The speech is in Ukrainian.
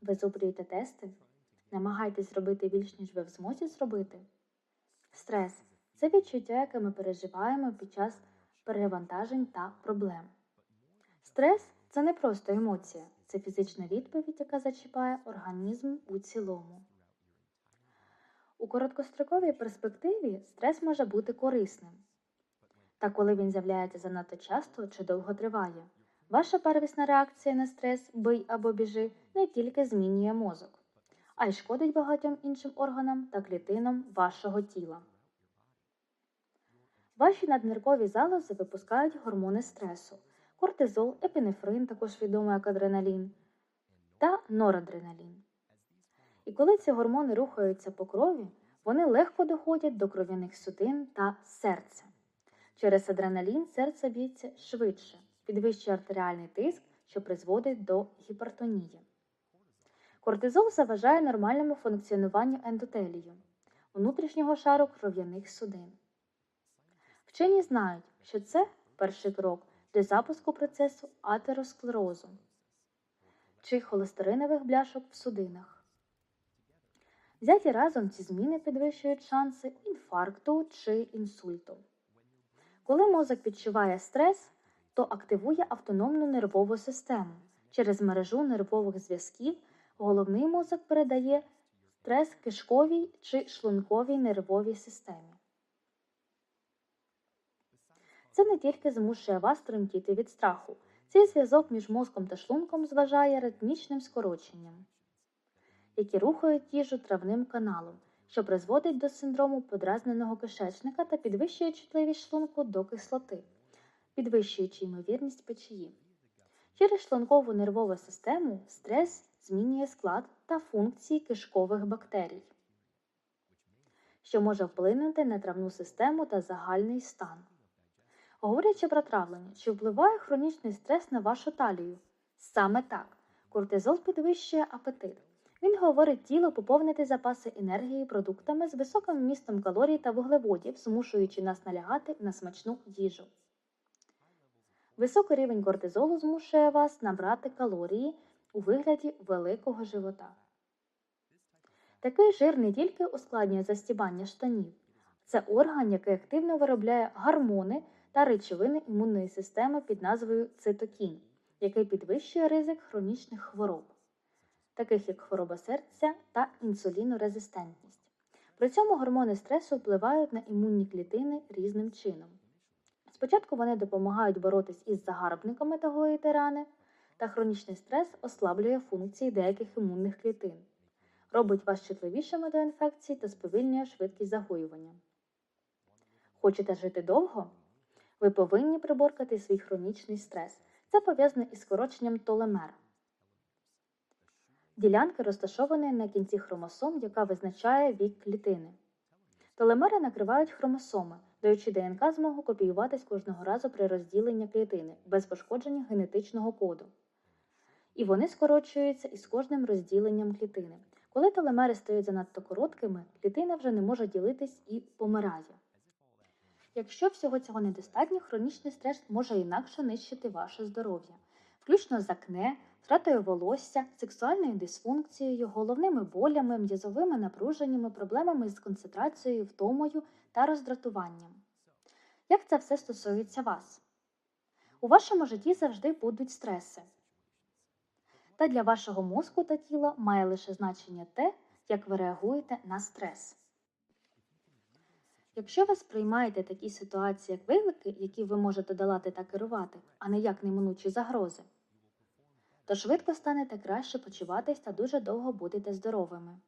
Ви зубрюєте тести? Намагайтесь зробити більш, ніж ви в змозі зробити. Стрес це відчуття, яке ми переживаємо під час перевантажень та проблем. Стрес це не просто емоція, це фізична відповідь, яка зачіпає організм у цілому. У короткостроковій перспективі стрес може бути корисним. Та коли він з'являється занадто часто чи довго триває, ваша первісна реакція на стрес, бий або біжи, не тільки змінює мозок, а й шкодить багатьом іншим органам та клітинам вашого тіла. Ваші надниркові залози випускають гормони стресу, кортизол, епінефрин, також відомий як адреналін, та норадреналін. І коли ці гормони рухаються по крові, вони легко доходять до кров'яних судин та серця. Через адреналін серце б'ється швидше, підвищує артеріальний тиск, що призводить до гіпертонії. Кортизол заважає нормальному функціонуванню ендотелію, внутрішнього шару кров'яних судин. Вчені знають, що це перший крок до запуску процесу атеросклерозу чи холестеринових бляшок в судинах. Взяті разом ці зміни підвищують шанси інфаркту чи інсульту. Коли мозок відчуває стрес, то активує автономну нервову систему. Через мережу нервових зв'язків головний мозок передає стрес кишковій чи шлунковій нервовій системі. Це не тільки змушує вас тремтіти від страху. Цей зв'язок між мозком та шлунком зважає ритмічним скороченням, які рухають їжу травним каналом, що призводить до синдрому подразненого кишечника та підвищує чутливість шлунку до кислоти, підвищуючи ймовірність печії. Через шлункову нервову систему стрес змінює склад та функції кишкових бактерій, що може вплинути на травну систему та загальний стан. Говорячи про травлення, чи впливає хронічний стрес на вашу талію? Саме так. Кортизол підвищує апетит. Він говорить тілу поповнити запаси енергії продуктами з високим вмістом калорій та вуглеводів, змушуючи нас налягати на смачну їжу. Високий рівень кортизолу змушує вас набрати калорії у вигляді великого живота. Такий жир не тільки ускладнює застібання штанів, це орган, який активно виробляє гормони та речовини імунної системи під назвою цитокін, який підвищує ризик хронічних хвороб, таких як хвороба серця та інсулінорезистентність. При цьому гормони стресу впливають на імунні клітини різним чином. Спочатку вони допомагають боротись із загарбниками та гоїти рани, та хронічний стрес ослаблює функції деяких імунних клітин, робить вас чутливішими до інфекцій та сповільнює швидкість загоювання. Хочете жити довго? Ви повинні приборкати свій хронічний стрес. Це пов'язано із скороченням толемер. Ділянки розташовані на кінці хромосом, яка визначає вік клітини. Телемери накривають хромосоми, даючи ДНК змогу копіюватись кожного разу при розділенні клітини без пошкодження генетичного коду. І вони скорочуються із кожним розділенням клітини. Коли телемери стають занадто короткими, клітина вже не може ділитись і помирає. Якщо всього цього недостатньо, хронічний стрес може інакше нищити ваше здоров'я, включно з акне, втратою волосся, сексуальною дисфункцією, головними болями, м'язовими напруженнями, проблемами з концентрацією, втомою та роздратуванням. Як це все стосується вас? У вашому житті завжди будуть стреси. Та для вашого мозку та тіла має лише значення те, як ви реагуєте на стрес. Якщо ви сприймаєте такі ситуації як виклики, які ви можете долати та керувати, а не як неминучі загрози, то швидко станете краще почуватись та дуже довго будете здоровими.